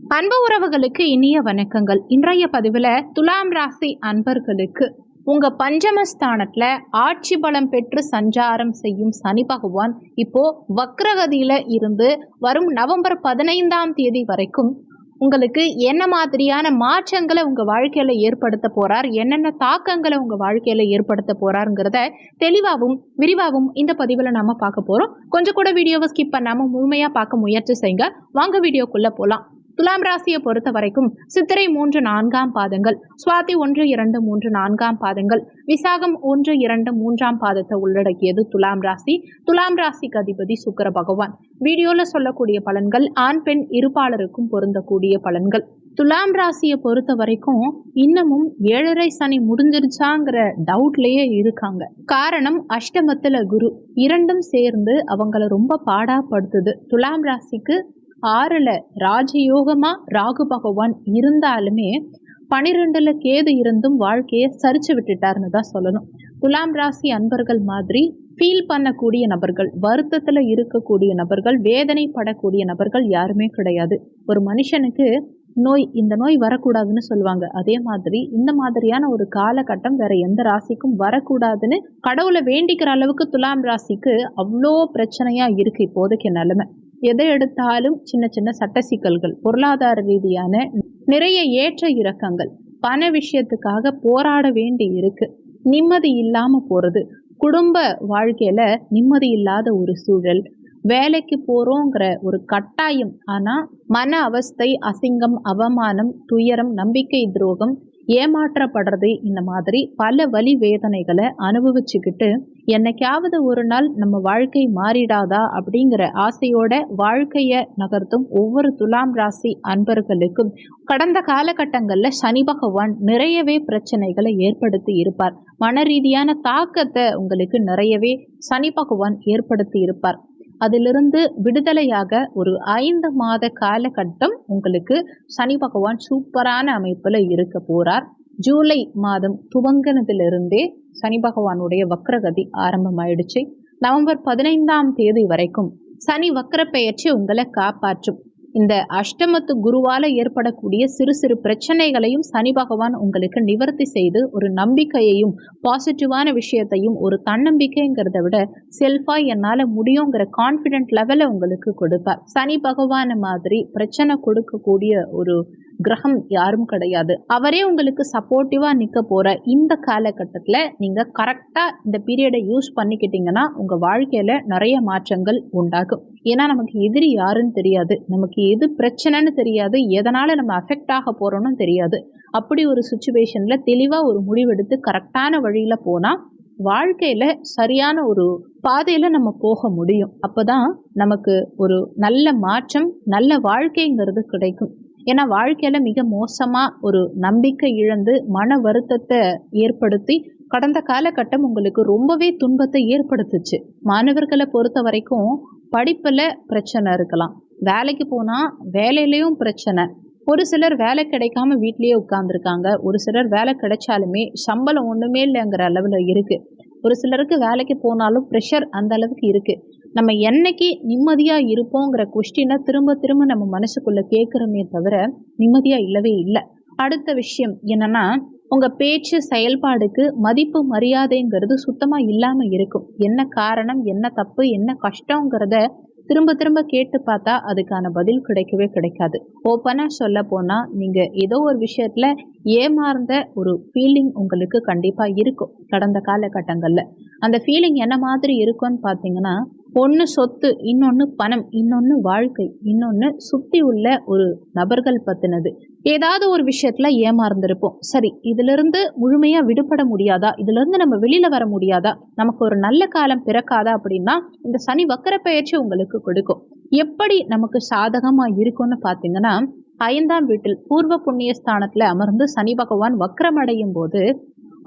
அன்பு உறவுகளுக்கு இனிய வணக்கங்கள். இன்றைய பதிவில் துலாம் ராசி அன்பர்களுக்கு உங்கள் பஞ்சமஸ்தானத்தில் ஆட்சி பலம் பெற்று சஞ்சாரம் செய்யும் சனி பகவான் இப்போ வக்ரகதியில் இருந்து வரும் நவம்பர் பதினைந்தாம் தேதி வரைக்கும் உங்களுக்கு என்ன மாதிரியான மாற்றங்களை உங்கள் வாழ்க்கையில் ஏற்படுத்த போகிறார் என்னென்ன தாக்கங்களை உங்கள் வாழ்க்கையில் ஏற்படுத்த போகிறாருங்கிறத தெளிவாகவும் விரிவாகவும் இந்த பதிவில் நம்ம பார்க்க போகிறோம் கொஞ்சம் கூட வீடியோவை ஸ்கிப் பண்ணாமல் முழுமையாக பார்க்க முயற்சி செய்யுங்க வாங்க வீடியோக்குள்ளே போகலாம் துலாம் ராசியை பொறுத்த வரைக்கும் சித்திரை மூன்று நான்காம் பாதங்கள் சுவாதி ஒன்று இரண்டு மூன்று நான்காம் பாதங்கள் விசாகம் ஒன்று இரண்டு மூன்றாம் பாதத்தை உள்ளடக்கியது துலாம் ராசி. துலாம் ராசிக்கு அதிபதி சுக்கர பகவான். வீடியோல சொல்லக்கூடிய பலன்கள் ஆண் பெண் இருப்பாளருக்கும் பொருந்தக்கூடிய பலன்கள். துலாம் ராசியை பொறுத்த வரைக்கும் இன்னமும் ஏழரை சனி முடிஞ்சிருச்சாங்கிற டவுட்லயே இருக்காங்க. காரணம் அஷ்டமத்துல குரு இரண்டும் சேர்ந்து அவங்கள ரொம்ப பாடாப்படுத்துது. துலாம் ராசிக்கு ஆறில் ராஜயோகமா ராகு பகவான் இருந்தாலுமே பனிரெண்டுல கேது இருந்தும் வாழ்க்கையை சரிச்சு விட்டுட்டாருன்னு தான் சொல்லணும். துலாம் ராசி அன்பர்கள் மாதிரி ஃபீல் பண்ணக்கூடிய நபர்கள் வருத்தத்தில் இருக்கக்கூடிய நபர்கள் வேதனைப்படக்கூடிய நபர்கள் யாருமே கிடையாது. ஒரு மனுஷனுக்கு நோய் இந்த நோய் வரக்கூடாதுன்னு சொல்லுவாங்க. அதே மாதிரி இந்த மாதிரியான ஒரு காலகட்டம் வேற எந்த ராசிக்கும் வரக்கூடாதுன்னு கடவுளை வேண்டிக்கிற அளவுக்கு துலாம் ராசிக்கு அவ்வளோ பிரச்சனையா இருக்கு இப்போதைக்கு நிலைமை. எதை எடுத்தாலும் சின்ன சின்ன சட்ட சிக்கல்கள் பொருளாதார ரீதியான நிறைய ஏற்ற இறக்கங்கள் பண விஷயத்துக்காக போராட வேண்டி இருக்கு. நிம்மதி இல்லாமல் போகிறது குடும்ப வாழ்க்கையில் நிம்மதி இல்லாத ஒரு சூழல் வேலைக்கு போகிறோங்கிற ஒரு கட்டாயம். ஆனால் மன அவஸ்தை அசிங்கம் அவமானம் துயரம் நம்பிக்கை துரோகம் ஏமாற்றப்படுறது இந்த மாதிரி பல வழி வேதனைகளை அனுபவிச்சுக்கிட்டு என்னைக்காவது ஒரு நாள் நம்ம வாழ்க்கை மாறிடாதா அப்படிங்கிற ஆசையோட வாழ்க்கையை நகர்த்தும் ஒவ்வொரு துலாம் ராசி அன்பர்களுக்கும் கடந்த காலகட்டங்களில் சனி பகவான் நிறையவே பிரச்சனைகளை ஏற்படுத்தி இருப்பார். மன ரீதியான தாக்கத்தை உங்களுக்கு நிறையவே சனி பகவான் ஏற்படுத்தி இருப்பார். அதிலிருந்து விடுதலையாக ஒரு ஐந்து மாத காலகட்டம் உங்களுக்கு சனி பகவான் சூப்பரான அமைப்பில் இருக்க போறார். ஜூலை மாதம் துவங்கினதிலிருந்தே சனி பகவானுடைய வக்ரகதி ஆரம்பமாயிடுச்சு. நவம்பர் பதினைந்தாம் தேதி வரைக்கும் சனி வக்ர பெயர்ச்சி உங்களை காப்பாற்றும். இந்த அஷ்டமத்து குருவால ஏற்படக்கூடிய சிறு சிறு பிரச்சனைகளையும் சனி பகவான் உங்களுக்கு நிவர்த்தி செய்து ஒரு நம்பிக்கையையும் பாசிட்டிவான விஷயத்தையும் ஒரு தன்னம்பிக்கைங்கிறத விட செல்ஃபா என்னால முடியுங்கிற கான்பிடென்ட் லெவலை உங்களுக்கு கொடுப்பார். சனி பகவான் மாதிரி பிரச்சனை கொடுக்கக்கூடிய ஒரு கிரகம் யாரும் கிடையாது. அவரே உங்களுக்கு சப்போர்ட்டிவாக நிற்க போகிற இந்த காலகட்டத்தில் நீங்கள் கரெக்டாக இந்த பீரியடை யூஸ் பண்ணிக்கிட்டீங்கன்னா உங்கள் வாழ்க்கையில் நிறைய மாற்றங்கள் உண்டாகும். ஏன்னா நமக்கு எதிரி யாருன்னு தெரியாது. நமக்கு எது பிரச்சனைன்னு தெரியாது. எதனால் நம்ம அஃபெக்ட் ஆக போகிறோன்னு தெரியாது. அப்படி ஒரு சுச்சுவேஷனில் தெளிவாக ஒரு முடிவெடுத்து கரெக்டான வழியில் போனால் வாழ்க்கையில் சரியான ஒரு பாதையில் நம்ம போக முடியும். அப்போ தான் நமக்கு ஒரு நல்ல மாற்றம் நல்ல வாழ்க்கைங்கிறது கிடைக்கும். ஏன்னா வாழ்க்கையில மிக மோசமா ஒரு நம்பிக்கை இழந்து மன வருத்தத்தை ஏற்படுத்தி கடந்த காலகட்டம் உங்களுக்கு ரொம்பவே துன்பத்தை ஏற்படுத்துச்சு. மாணவர்களை பொறுத்த வரைக்கும் படிப்புல பிரச்சனை இருக்கலாம். வேலைக்கு போனா வேலையிலையும் பிரச்சனை. ஒரு சிலர் வேலை கிடைக்காம வீட்லயே உட்கார்ந்துருக்காங்க. ஒரு சிலர் வேலை கிடைச்சாலுமே சம்பளம் ஒண்ணுமே இல்லைங்கிற அளவுல இருக்கு. ஒரு சிலருக்கு வேலைக்கு போனாலும் ப்ரெஷர் அந்த அளவுக்கு இருக்கு. நம்ம என்னைக்கு நிம்மதியாக இருப்போங்கிற கொஸ்டினை திரும்ப திரும்ப நம்ம மனசுக்குள்ளே கேட்குறோமே தவிர நிம்மதியாக இல்லவே இல்லை. அடுத்த விஷயம் என்னன்னா உங்கள் பேச்சு செயல்பாடுக்கு மதிப்பு மரியாதைங்கிறது சுத்தமாக இல்லாமல் இருக்கும். என்ன காரணம் என்ன தப்பு என்ன கஷ்டங்கிறத திரும்ப திரும்ப கேட்டு பார்த்தா அதுக்கான பதில் கிடைக்கவே கிடைக்காது. ஓப்பனாக சொல்ல போனால் நீங்கள் ஏதோ ஒரு விஷயத்தில் ஏமாறுந்த ஒரு ஃபீலிங் உங்களுக்கு கண்டிப்பாக இருக்கும். கடந்த காலகட்டங்களில். அந்த ஃபீலிங் என்ன மாதிரி இருக்கும்னு பார்த்தீங்கன்னா ஒன்று சொத்து இன்னொன்று பணம் இன்னொன்று வாழ்க்கை இன்னொன்று சுற்றி உள்ள ஒரு நபர்கள் பற்றினது ஏதாவது ஒரு விஷயத்தில் ஏமாந்துருப்போம் சரி இதிலிருந்து முழுமையாக விடுபட முடியாதா? இதிலிருந்து நம்ம வெளியில் வர முடியாதா? நமக்கு ஒரு நல்ல காலம் பிறக்காதா அப்படின்னா இந்த சனி வக்கர பயிற்சி உங்களுக்கு கொடுக்கும். எப்படி நமக்கு சாதகமாக இருக்கும்னு பார்த்தீங்கன்னா ஐந்தாம் வீட்டில் பூர்வ புண்ணிய ஸ்தானத்தில் அமர்ந்து சனி பகவான் வக்கரமடையும் போது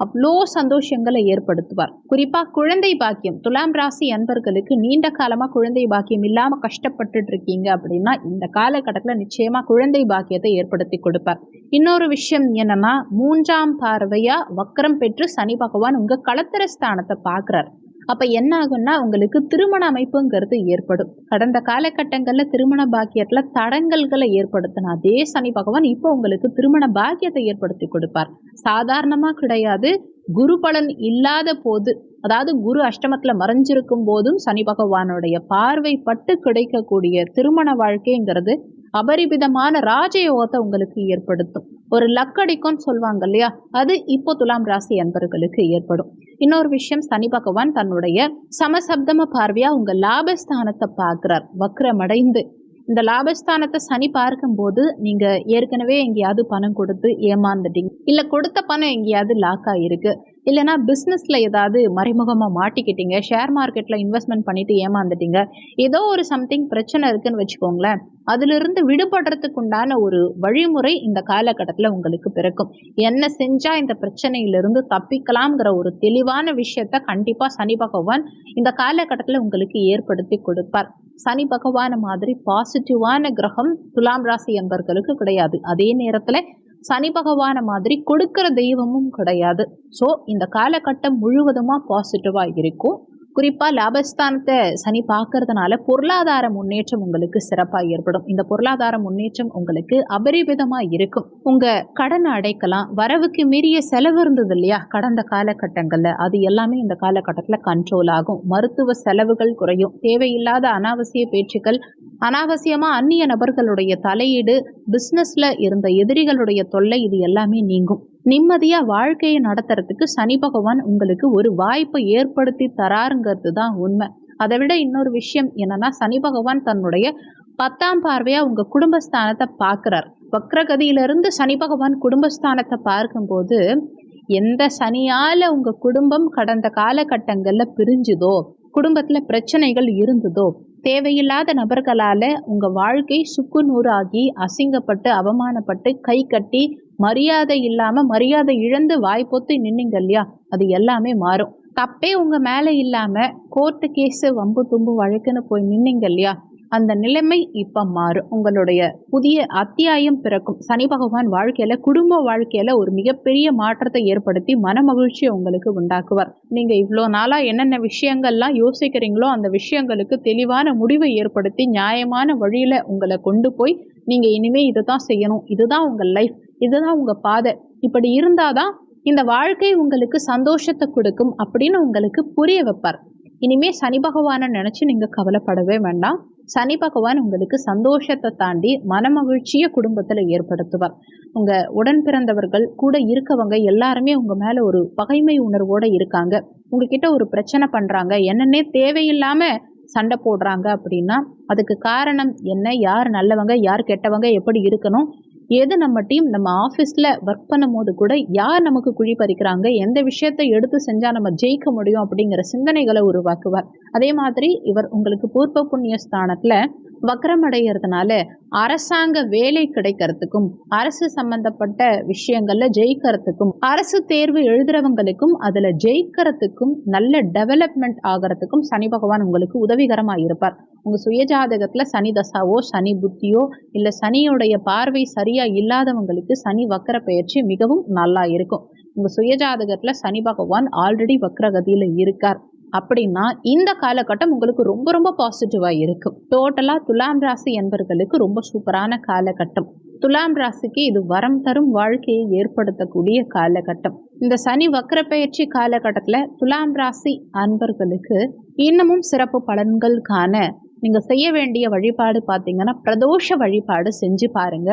அவ்வளோ சந்தோஷங்களை ஏற்படுத்துவார். குறிப்பாக குழந்தை பாக்கியம் துலாம் ராசி அன்பர்களுக்கு நீண்ட காலமாக குழந்தை பாக்கியம் இல்லாமல் கஷ்டப்பட்டுட்டு இருக்கீங்க அப்படின்னா இந்த காலகட்டத்தில் நிச்சயமாக குழந்தை பாக்கியத்தை ஏற்படுத்தி கொடுப்பார். இன்னொரு விஷயம் என்னன்னா மூன்றாம் பார்வையாக வக்கரம் பெற்று சனி பகவான் உங்கள் களத்திர ஸ்தானத்தை பார்க்குறார் அப்போ என்ன ஆகும்னா உங்களுக்கு திருமண அமைப்புங்கிறது ஏற்படும். கடந்த காலகட்டங்களில் திருமண பாக்கியத்தில் தடங்கல்களை ஏற்படுத்தின அதே சனி பகவான் இப்போ உங்களுக்கு திருமண பாக்கியத்தை ஏற்படுத்தி கொடுப்பார். சாதாரணமாக கிடையாது. குரு பலன் இல்லாத போது அதாவது குரு அஷ்டமத்தில் மறைஞ்சிருக்கும் போதும் சனி பகவானுடைய பார்வை பட்டு கிடைக்கக்கூடிய திருமண வாழ்க்கைங்கிறது அபரிபிதமான ராஜயோகத்தை உங்களுக்கு ஏற்படுத்தும். ஒரு லக்கடிக்கும்னு சொல்லுவாங்க இல்லையா? அது இப்போ துலாம் ராசி அன்பர்களுக்கு ஏற்படும். இன்னொரு விஷயம் சனி பகவான் தன்னுடைய சமசப்தம பார்வையா உங்க லாபஸ்தானத்தை பார்க்கிறார். வக்ரமடைந்து. இந்த லாபஸ்தானத்தை சனி பார்க்கும்போது நீங்க ஏற்கனவே எங்கேயாவது பணம் கொடுத்து ஏமாந்துட்டீங்க. இல்ல கொடுத்த பணம் எங்கேயாவது லாக் ஆகிருக்கு இல்லைனா பிஸ்னஸில் ஏதாவது மறைமுகமாக மாட்டிக்கிட்டீங்க. ஷேர் மார்க்கெட்டில் இன்வெஸ்ட்மெண்ட் பண்ணிட்டு ஏமாந்துட்டீங்க. ஏதோ ஒரு சம்திங் பிரச்சனை இருக்குன்னு வச்சுக்கோங்களேன். அதிலிருந்து விடுபடுறதுக்கு உண்டான ஒரு வழிமுறை இந்த காலகட்டத்தில் உங்களுக்கு பிறக்கும். என்ன செஞ்சால் இந்த பிரச்சனையிலிருந்து தப்பிக்கலாம்ங்கிற ஒரு தெளிவான விஷயத்த கண்டிப்பாக சனி பகவான் இந்த காலகட்டத்தில் உங்களுக்கு ஏற்படுத்தி கொடுப்பார். சனி பகவான் மாதிரி பாசிட்டிவான கிரகம் துலாம் ராசி என்பர்களுக்கு கிடையாது. அதே நேரத்தில் சனி பகவான மாதிரி கொடுக்கிற தெய்வமும் கிடையாது. ஸோ இந்த காலகட்டம் முழுவதுமாக பாசிட்டிவாக இருக்கும். குறிப்பாக லாபஸ்தானத்தை சனி பார்க்கறதுனால பொருளாதார முன்னேற்றம் உங்களுக்கு சிறப்பாக ஏற்படும். இந்த பொருளாதார முன்னேற்றம் உங்களுக்கு அபரிவிதமாக இருக்கும். உங்கள் கடனை அடைக்கலாம். வரவுக்கு மீறிய செலவு இருந்தது இல்லையா? கடந்த காலகட்டங்களில் அது எல்லாமே இந்த காலகட்டத்தில் கண்ட்ரோல் ஆகும். மருத்துவ செலவுகள் குறையும். தேவையில்லாத அனாவசிய பேச்சுக்கள் அனாவசியமாக அந்நிய நபர்களுடைய தலையீடு பிஸ்னஸில் இருந்த எதிரிகளுடைய தொல்லை இது எல்லாமே நீங்கும். நிம்மதியாக வாழ்க்கையை நடத்துறதுக்கு சனி பகவான் உங்களுக்கு ஒரு வாய்ப்பை ஏற்படுத்தி தராருங்கிறது தான் உண்மை. அதை விட இன்னொரு விஷயம் என்னன்னா சனி பகவான் தன்னுடைய பத்தாம் பார்வையாக உங்கள் குடும்பஸ்தானத்தை பார்க்குறார். வக்ரகதியிலிருந்து சனி பகவான் குடும்பஸ்தானத்தை பார்க்கும்போது எந்த சனியால் உங்கள் குடும்பம் கடந்த காலகட்டங்களில் பிரிஞ்சுதோ குடும்பத்தில் பிரச்சனைகள் இருந்ததோ தேவையில்லாத நபர்களால் உங்கள் வாழ்க்கை சுக்கு நூறாகி அசிங்கப்பட்டு அவமானப்பட்டு கை கட்டி மரியாதை இல்லாமல் மரியாதை இழந்து வாய்ப்பொத்து நின்னீங்க இல்லையா? அது எல்லாமே மாறும். தப்பே உங்கள் மேலே இல்லாமல் கோர்ட்டு கேஸு வம்பு தும்பு வழக்குன்னு போய் நின்னீங்க இல்லையா? அந்த நிலைமை இப்போ மாறும். உங்களுடைய புதிய அத்தியாயம் பிறக்கும். சனி பகவான் வாழ்க்கையில் குடும்ப வாழ்க்கையில் ஒரு மிகப்பெரிய மாற்றத்தை ஏற்படுத்தி மன மகிழ்ச்சியை உங்களுக்கு உண்டாக்குவார். நீங்கள் இவ்வளோ நாளாக என்னென்ன விஷயங்கள்லாம் யோசிக்கிறீங்களோ அந்த விஷயங்களுக்கு தெளிவான முடிவை ஏற்படுத்தி நியாயமான வழியில் உங்களை கொண்டு போய் நீங்கள் இனிமேல் இதை தான் செய்யணும். இதுதான் உங்கள் லைஃப் இதுதான் உங்கள் பாதை. இப்படி இருந்தால் தான் இந்த வாழ்க்கை உங்களுக்கு சந்தோஷத்தை கொடுக்கும் அப்படின்னு உங்களுக்கு புரிய வைப்பார். இனிமே சனி பகவானை நினச்சி நீங்கள் கவலைப்படவே வேண்டாம். சனி பகவான் உங்களுக்கு சந்தோஷத்தை தாண்டி மனமகிழ்ச்சியை குடும்பத்தில் ஏற்படுத்துவார். உங்கள் உடன் பிறந்தவர்கள் கூட இருக்கவங்க எல்லாருமே உங்கள் மேலே ஒரு பகைமை உணர்வோடு இருக்காங்க. உங்ககிட்ட ஒரு பிரச்சனை பண்ணுறாங்க என்னன்னே தேவையில்லாமல் சண்டை போடுறாங்க அப்படின்னா அதுக்கு காரணம் என்ன? யார் நல்லவங்க? யார் கெட்டவங்க? எப்படி இருக்கணும்? எது நம்ம டீம் நம்ம ஆஃபீஸில் ஒர்க் பண்ணும் போது கூட யார் நமக்கு குழி பறிக்கிறாங்க எந்த விஷயத்தை எடுத்து செஞ்சால் நம்ம ஜெயிக்க முடியும் அப்படிங்கிற சிந்தனைகளை உருவாக்குவார். அதே மாதிரி இவர் உங்களுக்கு பூர்வ புண்ணிய ஸ்தானத்தில் வக்கரமடைகிறதுனால அரசாங்க வேலை கிடைக்கிறதுக்கும் அரசு சம்பந்தப்பட்ட விஷயங்கள்ல ஜெயிக்கிறதுக்கும் அரசு தேர்வு எழுதுறவங்களுக்கும் அதுல ஜெயிக்கிறதுக்கும் நல்ல டெவலப்மெண்ட் ஆகிறதுக்கும் சனி பகவான் உங்களுக்கு உதவிகரமா இருப்பார். உங்க சுயஜாதகத்துல சனி தசாவோ சனி புத்தியோ இல்ல சனியுடைய பார்வை சரியா இல்லாதவங்களுக்கு சனி வக்கர பயிற்சி மிகவும் நல்லா இருக்கும். உங்க சுயஜாதகத்துல சனி பகவான் ஆல்ரெடி வக்ரகதியில இருக்கார். அப்படின்னா இந்த காலகட்டம் உங்களுக்கு ரொம்ப ரொம்ப பாசிட்டிவாக இருக்கும். டோட்டலாக துலாம் ராசி என்பர்களுக்கு ரொம்ப சூப்பரான காலகட்டம். துலாம் ராசிக்கு இது வரம் தரும் வாழ்க்கையை ஏற்படுத்தக்கூடிய காலகட்டம். இந்த சனி வக்கர பயிற்சி காலகட்டத்தில் துலாம் ராசி அன்பர்களுக்கு இன்னமும் சிறப்பு பலன்கள் காண நீங்கள் செய்ய வேண்டிய வழிபாடு பார்த்தீங்கன்னா பிரதோஷ வழிபாடு செஞ்சு பாருங்க.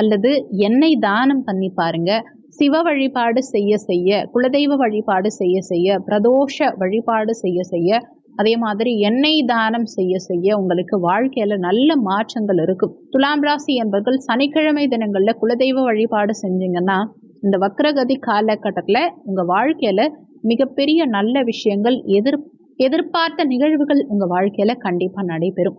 அல்லது எண்ணெய் தானம் பண்ணி பாருங்கள் சிவ வழிபாடு செய்ய செய்ய குலதெய்வ வழிபாடு செய்ய செய்ய பிரதோஷ வழிபாடு செய்ய செய்ய அதே மாதிரி எண்ணெய் தானம் செய்ய செய்ய உங்களுக்கு வாழ்க்கையில நல்ல மாற்றங்கள் இருக்கும். துலாம் ராசி என்பர்கள் சனிக்கிழமை தினங்கள்ல குலதெய்வ வழிபாடு செஞ்சீங்கன்னா இந்த வக்ரகதி காலகட்டத்தில் உங்க வாழ்க்கையில மிகப்பெரிய நல்ல விஷயங்கள் எதிர் எதிர்பார்த்த நிகழ்வுகள் உங்க வாழ்க்கையில கண்டிப்பா நடைபெறும்.